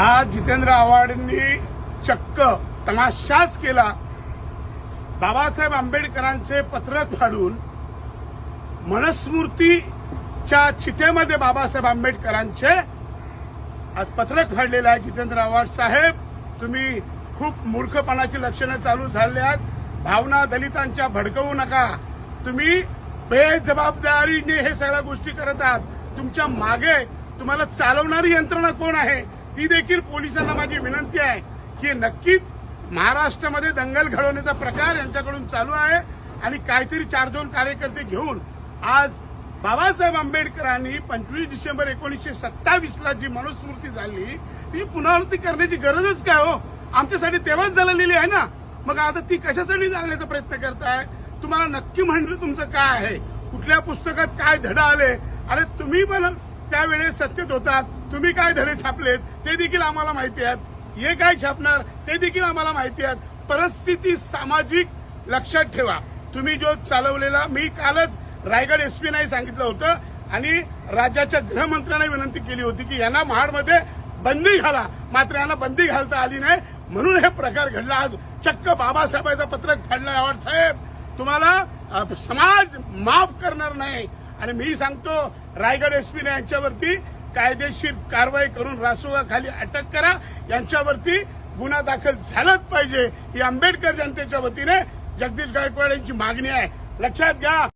आज जितेंद्र आव्हाडांनी चक्क तमाशाच केला. बाबासाहेब आंबेडकरांचे पत्रक फाडून मनस्मृतीच्या चितेमध्ये बाबासाहेब आंबेडकरांचे आज पत्रक फाडलेलं आहे जितेंद्र आव्हाड साहेब. तुम्ही खूप मूर्खपणाची लक्षणं चालू झाली आहेत भावना दलितांच्या भडकवू नका. तुम्ही बेजबाबदारीने हे सगळ्या गोष्टी करत आहात. तुमच्या मागे तुम्हाला चालवणारी यंत्रणा कोण आहे? ती देखील पोलिसांना माझी विनंती आहे की नक्कीच महाराष्ट्रामध्ये दंगल घडवण्याचा प्रकार यांच्याकडून चालू आहे आणि काहीतरी चार दोन कार्यकर्ते घेऊन आज बाबासाहेब आंबेडकरांनी पंचवीस डिसेंबर एकोणीसशे सत्तावीसला जी मनुस्मृती झाली ती पुनरावृत्ती करण्याची गरजच काय हो? आमच्यासाठी तेव्हाच झालेली आहे ना? मग आता ती कशासाठी जाण्याचा प्रयत्न करताय? तुम्हाला नक्की म्हणलं तुमचं काय आहे? कुठल्या पुस्तकात काय धडा आले? अरे तुम्ही पण त्यावेळेस सत्तेत होतात तुम्ही काय धडे छापलेत? ते देखील आम्हाला माहिती आहेत. हे काय छापणार? ते देखील आम्हाला माहिती आहेत. परिस्थिती सामाजिक लक्षात ठेवा. तुम्ही जो चालवलेला मी कालच रायगड एसपी नाही सांगितलं होतं आणि राज्याच्या गृहमंत्र्यांना विनंती केली होती की यांना महाडमध्ये बंदी घाला. मात्र यांना बंदी घालता आली नाही. म्हणून हे प्रकार घडला. आज चक्क बाबासाहेबांचं पत्रक फाडलं आवड साहेब. तुम्हाला समाज माफ करणार नाही. आणि मी सांगतो रायगड एसपीने यांच्यावरती कायदेशीर कारवाई करून रासोगाखाली अटक करा. यांच्यावरती गुन्हा दाखल झालाच पाहिजे. ही आंबेडकर जनतेच्या वतीने जगदीश गायकवाड यांची मागणी आहे. लक्षात घ्या.